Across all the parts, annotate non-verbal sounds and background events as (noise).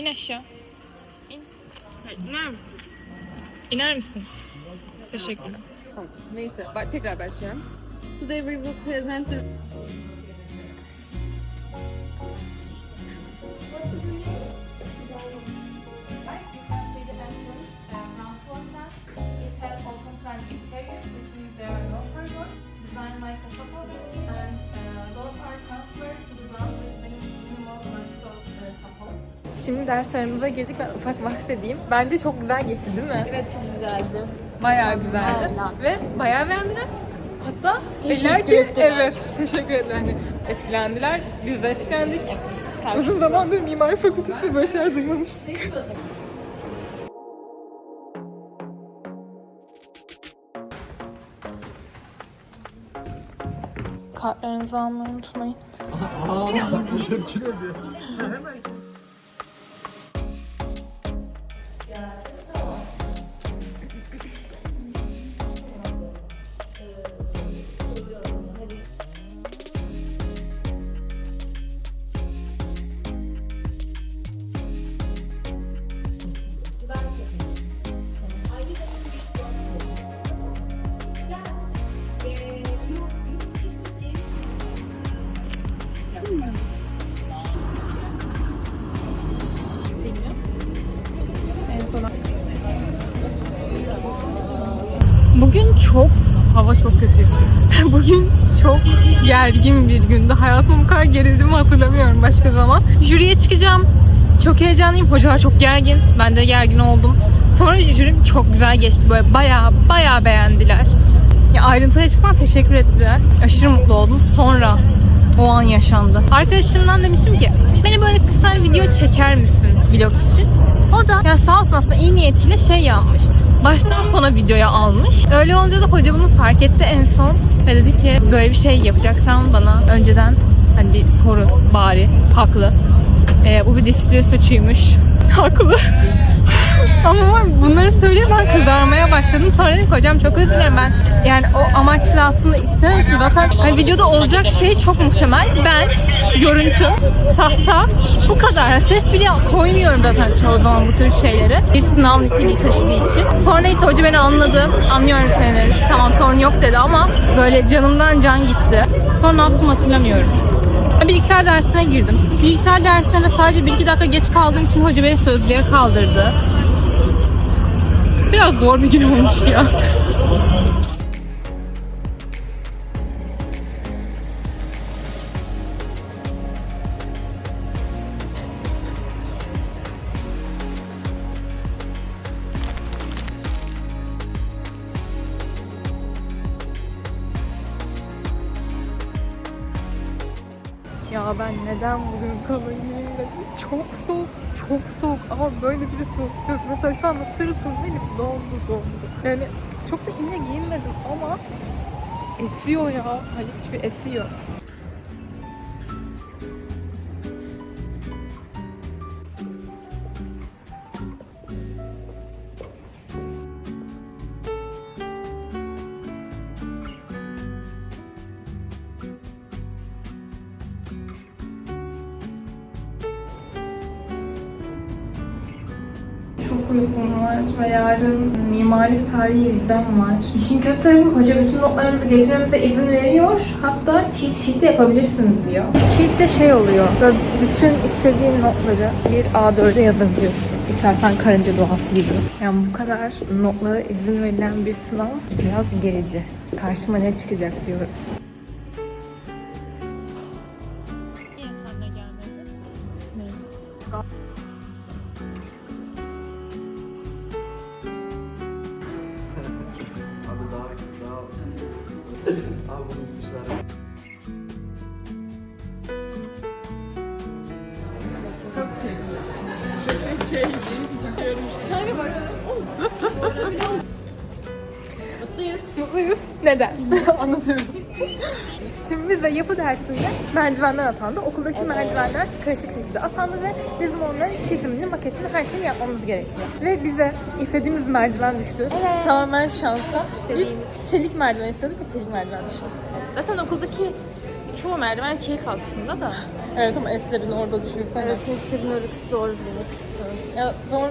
İn aşağı. İn. Hayır, iner misin? İner misin? Teşekkür. Tamam. Neyse bak, tekrar başlıyorum. Today we will present the Şimdi derslerimize girdik. Ben ufak bahsedeyim. Bence çok güzel geçti değil mi? Evet çok güzeldi. Bayağı güzeldi. Aynen. Ve bayağı beğendiler. Hatta Teşekkür ki ettiler. evet teşekkür ettiler. Hani etkilendiler. Biz de etkilendik. Uzun zamandır mimari fakültesi böyle şeyler duymamıştık. Kartlarınızı almayı unutmayın. En gergin bir gündü. Hayatımda bu kadar gerildiğimi hatırlamıyorum başka zaman. Jüriye çıkacağım. Çok heyecanlıyım. Hocalar çok gergin. Ben de gergin oldum. Sonra jürim çok güzel geçti. Böyle bayağı bayağı beğendiler. Ya ayrıntıya çıkmadan teşekkür ettiler. Aşırı mutlu oldum. Sonra o an yaşandı. Arkadaşımdan demiştim ki beni böyle kısa bir video çeker misin vlog için? O da yani sağ olsun aslında iyi niyetiyle şey yapmış. Baştan sona videoya almış. Öyle olunca da hoca bunu fark etti en son. Ve dedi ki böyle bir şey yapacaksan bana önceden hani bir sorun bari. Haklı. Ee, bu bir disiplin suçuymuş. (laughs) Haklı. Ama bunları söylüyor ben kızarmaya başladım. Sonra dedim hocam çok özür dilerim ben yani o amaçla aslında istememiştim. Zaten hani videoda olacak şey çok muhtemel. Ben, görüntü, tahta bu kadar. Ses bile koymuyorum zaten çoğu zaman bu tür şeyleri. Bir sınav niteliği taşıdığı için. Sonra neyse hoca beni anladı. Anlıyorum seni. Tamam sorun yok dedi ama böyle canımdan can gitti. Sonra ne yaptım hatırlamıyorum. Bilgisayar dersine girdim. Bilgisayar dersine de sadece 1-2 dakika geç kaldığım için hoca beni sözlüğe kaldırdı. Biraz zor bir gün olmuş ya. Ya ben neden bugün kalayım dedim. Çok soğuk, çok soğuk ama böyle bir soğuk yok. Mesela şu anda sırtım benim dondu dondu. Yani çok da ince giyinmedim ama esiyor ya. Hani hiçbir esiyor. Uykum var ve yarın mimarlık tarihi vizem var. İşin kötü tarafı hoca bütün notlarımızı getirmemize izin veriyor. Hatta cheat sheet de yapabilirsiniz diyor. Sheet'te şey oluyor. Böyle bütün istediğin notları bir A4'e yazabiliyorsun. İstersen karınca doğası gibi. Yani bu kadar notlara izin verilen bir sınav biraz gerici. Karşıma ne çıkacak diyorum. Mutluyuz. Mutluyuz. Neden? (laughs) Anlatıyorum. Şimdi bize yapı dersinde merdivenler atandı. Okuldaki merdivenler karışık şekilde atandı ve bizim onların çizimini, maketini, her şeyini yapmamız gerekiyor. Ve bize istediğimiz merdiven düştü. Tamamen şansa. Biz çelik merdiven istedik ve çelik merdiven düştü. Zaten okuldaki Çoğu merdiven keyif aslında da. Evet ama Esler'in orada düşünsene. Evet, Hindistan orası zor biraz. Ya zor.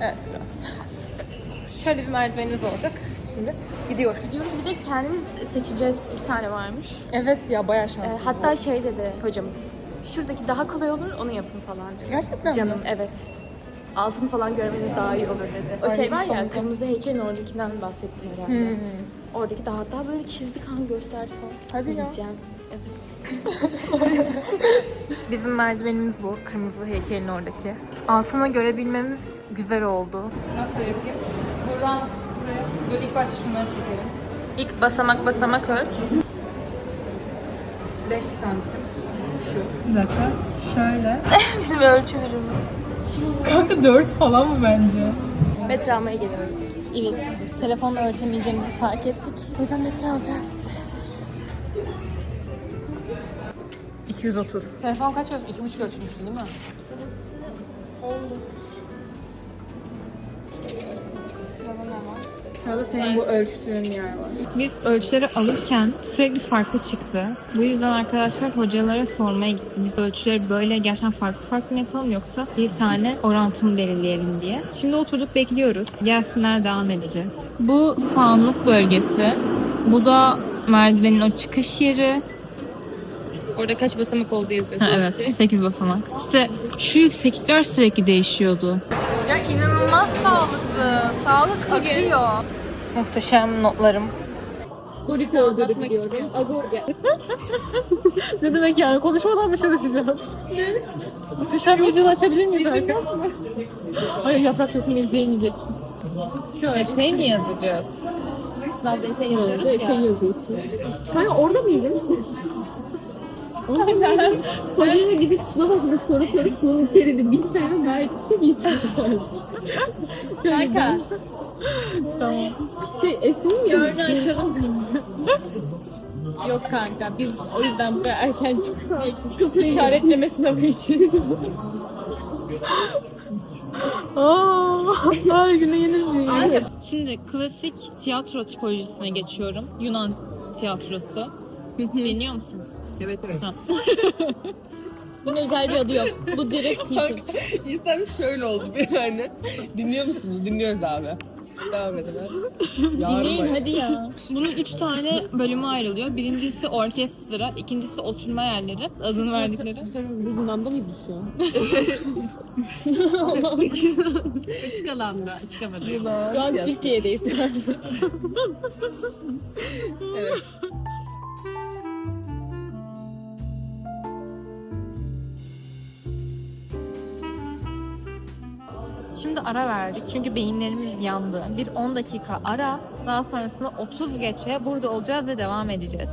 Evet biraz. Şöyle bir merdivenimiz olacak. Şimdi gidiyoruz. Gidiyoruz bir de kendimiz seçeceğiz. Bir tane varmış. Evet ya bayağı Ee, şanslı. hatta şey dedi hocamız. Şuradaki daha kolay olur, onu yapın falan. Gerçekten Canım mi? evet. Altını falan görmeniz daha iyi olur dedi. O şey var ya, kırmızı heykelin oradakinden bahsettim herhalde. Hmm. Oradaki daha hatta böyle çizdik kan gösterdi falan. Hadi ya. Gideceğim. Evet. (laughs) Bizim merdivenimiz bu. Kırmızı heykelin oradaki. Altına görebilmemiz güzel oldu. Nasıl yapayım? Buradan buraya. Böyle ilk başta şunları çekelim. İlk basamak basamak ölç. 5 santim. Şu. Bir dakika. Şöyle. (laughs) Bizim ölçü ürünümüz. Kanka 4 falan mı bence? Metre almaya geliyoruz. Evet. Telefonla ölçemeyeceğimizi fark ettik. O yüzden metre alacağız. 230. Telefon kaç ölçmüş? 2,5 ölçmüştü değil mi? 10. Sırada senin bu ölçtüğün yer var. Biz ölçüleri alırken sürekli farklı çıktı. Bu yüzden arkadaşlar hocalara sormaya gittik. Biz ölçüleri böyle gerçekten farklı farklı mı yapalım yoksa bir tane orantı mı belirleyelim diye. Şimdi oturduk bekliyoruz. Gelsinler devam edeceğiz. Bu sağlık bölgesi. Bu da merdivenin o çıkış yeri. Orada kaç basamak oldu yazıyor. Ha, evet 8 basamak. İşte şu yükseklikler sürekli değişiyordu. Ya inanılmaz sağlıklı. Sağlık akıyor. Muhteşem notlarım. Anlatmak istiyorum. (laughs) Ne demek yani? Konuşmadan mı çalışacağız? Ne? Muhteşem video açabilir miyiz Erkan? Hayır yaprak dökümünü izleyemeyeceksin. Şöyle şey mi yazacağız? Sınavda esen yazıyoruz ya. yazıyorsun. Sen orada mıydın? Hocaya gidip sınav hakkında soru sorup sınavın içeriğini bilmeyen gayet iyi bir insan. Kanka. Tamam. Şey Esin mi Yarını açalım. Yok kanka biz o yüzden bu kadar erken çıktık. Kapı işaretleme sınavı için. Aa, her güne yenilmiyor. Şimdi klasik tiyatro tipolojisine geçiyorum. Yunan tiyatrosu. Dinliyor musun? Evet evet. (laughs) Bunun özel bir adı yok. Bu direkt teaser. İnsan şöyle oldu bir yani. Dinliyor musunuz? Dinliyoruz abi. Devam edin. (laughs) Yarın Dinleyin bak- hadi ya. Bunun üç tane bölümü ayrılıyor. Birincisi orkestra, ikincisi oturma yerleri. Adını verdikleri. Sen Yunan'da mıyız biz şu an? (laughs) Açık alanda. Çıkamadık. Şu an Türkiye'deyiz. evet. Şimdi ara verdik çünkü beyinlerimiz yandı. Bir 10 dakika ara, daha sonrasında 30 geçe burada olacağız ve devam edeceğiz.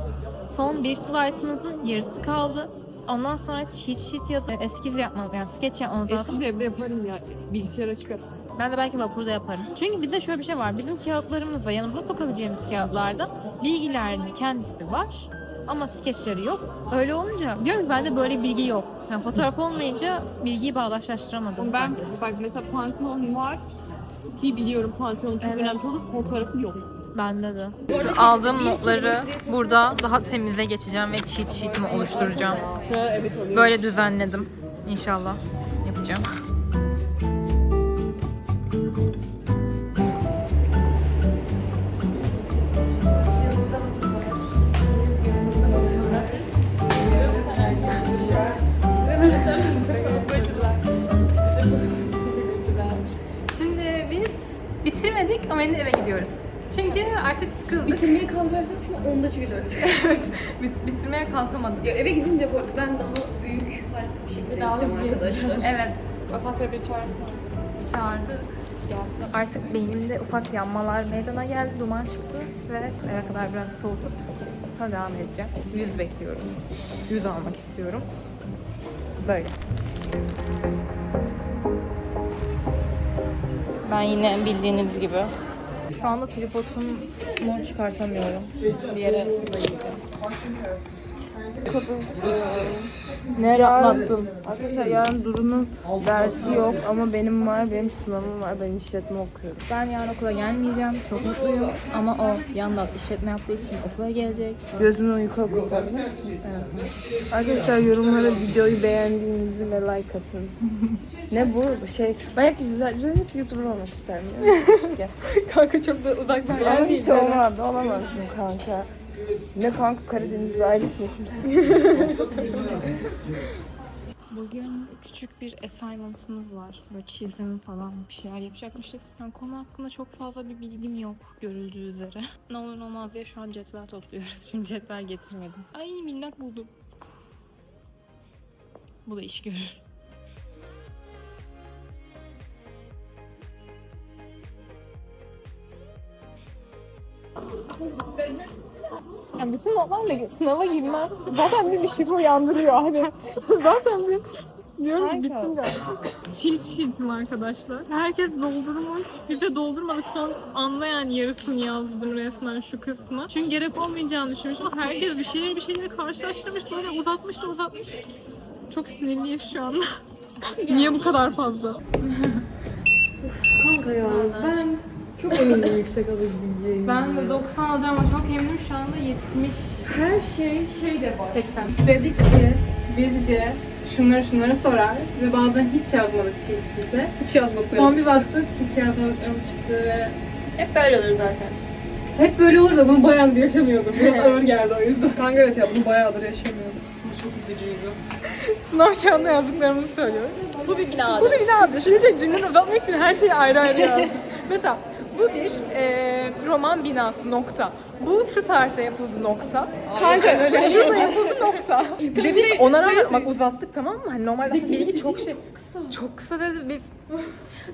Son bir slaytımızın yarısı kaldı. Ondan sonra cheat sheet yazıp eskiz yapmamız, yani sketch yapmamız lazım. Eskiz evde yaparım ya. Bilgisayar açıp yap. Ben de belki vapurda yaparım. Çünkü bizde şöyle bir şey var. Bizim kağıtlarımızda yanımıza sokabileceğimiz kağıtlarda bilgilerin kendisi var. Ama skeçleri yok. Öyle olunca diyorum ki bende böyle bilgi yok. Yani fotoğraf olmayınca bilgiyi bağdaşlaştıramadım. Ben bak mesela pantolon var. Çok iyi biliyorum pantolonun çok Evet. önemli olduğu fotoğrafı yok. Bende de. Aldığım notları burada daha temize geçeceğim ve cheat sheet'imi oluşturacağım. Ha evet oluyor. Böyle düzenledim. İnşallah yapacağım. Şimdi biz bitirmedik ama yine eve gidiyoruz. Çünkü artık sıkıldık. Bitirmeye kalkarsak çünkü onda çıkacak. (laughs) evet, bit- bitirmeye kalkamadık. ya eve gidince bu- ben daha büyük bir şekilde Daha gideceğim hızlı arkadaşlar. Evet, Asansör bir çağırsın. çağırdık. Artık beynimde ufak yanmalar meydana geldi, duman çıktı ve eve kadar biraz soğutup sonra devam edeceğim. Yüz bekliyorum. Yüz almak istiyorum. Böyle. Ben yine bildiğiniz gibi. Şu anda tripodumu çıkartamıyorum. Bir yere dayayacağım. Ne rahatlattın? Arkadaşlar yarın Duru'nun dersi yok ama benim var, benim sınavım var. Ben işletme okuyorum. Ben yarın okula gelmeyeceğim. Çok mutluyum. Ama o yandan işletme yaptığı için okula gelecek. Gözümün uyku okutabilir? Evet. Arkadaşlar yorumlara videoyu beğendiğinizi ve like atın. (laughs) ne bu? Şey, ben hep izleyeceğim, hep YouTuber olmak isterim. ya. (laughs) Kanka çok da uzaktan Ama hiç değil. olmadı, olamazdım kanka. Ne kanka Karadeniz'de aylık mı? Bugün küçük bir assignment'ımız var. Böyle çizim falan bir şeyler yapacakmışız. Yani konu hakkında çok fazla bir bilgim yok görüldüğü üzere. Ne olur ne olmaz diye şu an cetvel topluyoruz. Şimdi cetvel getirmedim. Ay minnak buldum. Bu da iş görür. Yani bütün notlarla sınava girmem zaten bir ışık uyandırıyor hani. (laughs) zaten bir diyorum ki bittim galiba. Cheat sheet'im arkadaşlar. Herkes doldurmuş. Biz de doldurmadık son anlayan yarısını yazdım resmen şu kısmı. Çünkü gerek olmayacağını düşünmüşüm. Herkes bir şeyleri bir şeyleri karşılaştırmış böyle uzatmış da uzatmış. Çok sinirliyiz şu anda. (laughs) Niye bu kadar fazla? Kanka ya ben çok emindim yüksek alabileceğimi. Ben de 90 alacağım ama çok eminim şu anda 70 her şey şey de var. 80. Dedik ki bizce şunları şunları sorar ve bazen hiç yazmadık cheat sheet'e. Hiç yazmadık Son bir baktık hiç yazmadıklarımız çıktı ve Hep böyle olur zaten. hep böyle olur da bunu bayağıdır yaşamıyordum. Biraz ağır geldi o yüzden. Kanka evet ya bunu bayağıdır yaşamıyordum. Bu çok üzücüydü. Sınav kağıdına yazdıklarımızı söylüyoruz. Bu bir binadır. Bu bir binadır. Şimdi şey cümleni uzatmak için her şeyi ayrı ayrı yazdım. Mesela bu bir e, roman binası nokta. Bu şu tarihte yapıldı nokta. Kanka öyle şurada yapıldı nokta. Bir de biz ona rağmen bak uzattık tamam mı? Hani normalde aslında bilgi çok şey. Çok kısa. Çok kısa dedi biz.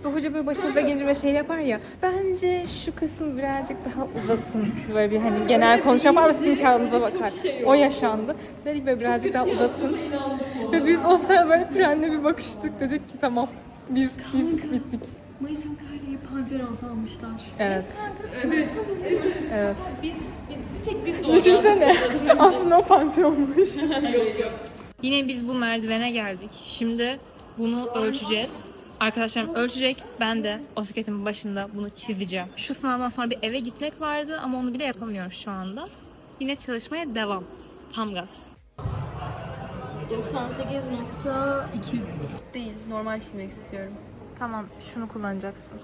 Ve hoca böyle başınıza gelir ve şey yapar ya. Bence şu kısmı birazcık daha uzatın. Böyle bir hani genel konuşma yapar ve sizin kağıdınıza bakar. O yaşandı. Dedik böyle birazcık daha uzatın. Ve biz o sıra böyle frenle bir bakıştık. Dedik ki tamam. Biz, biz bittik. Mayıs'ın karneyi panterons almışlar. Evet. Evet. Evet. Biz, bir tek biz Düşünsene. Aslında o panteonmuş. Yine biz bu merdivene geldik. Şimdi bunu ölçeceğiz. Arkadaşlarım ölçecek. Ben de otoketin başında bunu çizeceğim. Şu sınavdan sonra bir eve gitmek vardı ama onu bile yapamıyorum şu anda. Yine çalışmaya devam. Tam gaz. 98.2 değil. Normal çizmek istiyorum. Tamam şunu kullanacaksın.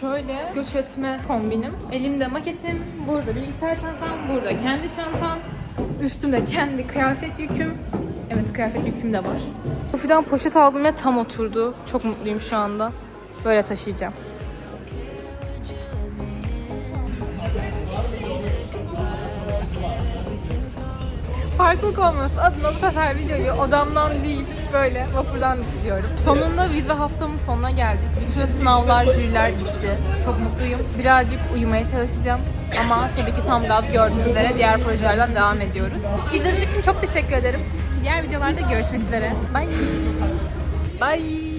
Şöyle göç etme kombinim. Elimde maketim, burada bilgisayar çantam, burada kendi çantam. Üstümde kendi kıyafet yüküm. Evet kıyafet yüküm de var. Kofi'den poşet aldım ve tam oturdu. Çok mutluyum şu anda. Böyle taşıyacağım. Farklılık olması adına bu sefer videoyu odamdan değil böyle vapurdan izliyorum. Sonunda vize haftamın sonuna geldik. Bütün sınavlar, jüriler bitti. Çok mutluyum. Birazcık uyumaya çalışacağım. Ama tabii ki tam gaz gördüğünüz üzere diğer projelerden devam ediyoruz. İzlediğiniz için çok teşekkür ederim. Diğer videolarda görüşmek üzere. Bye. Bye.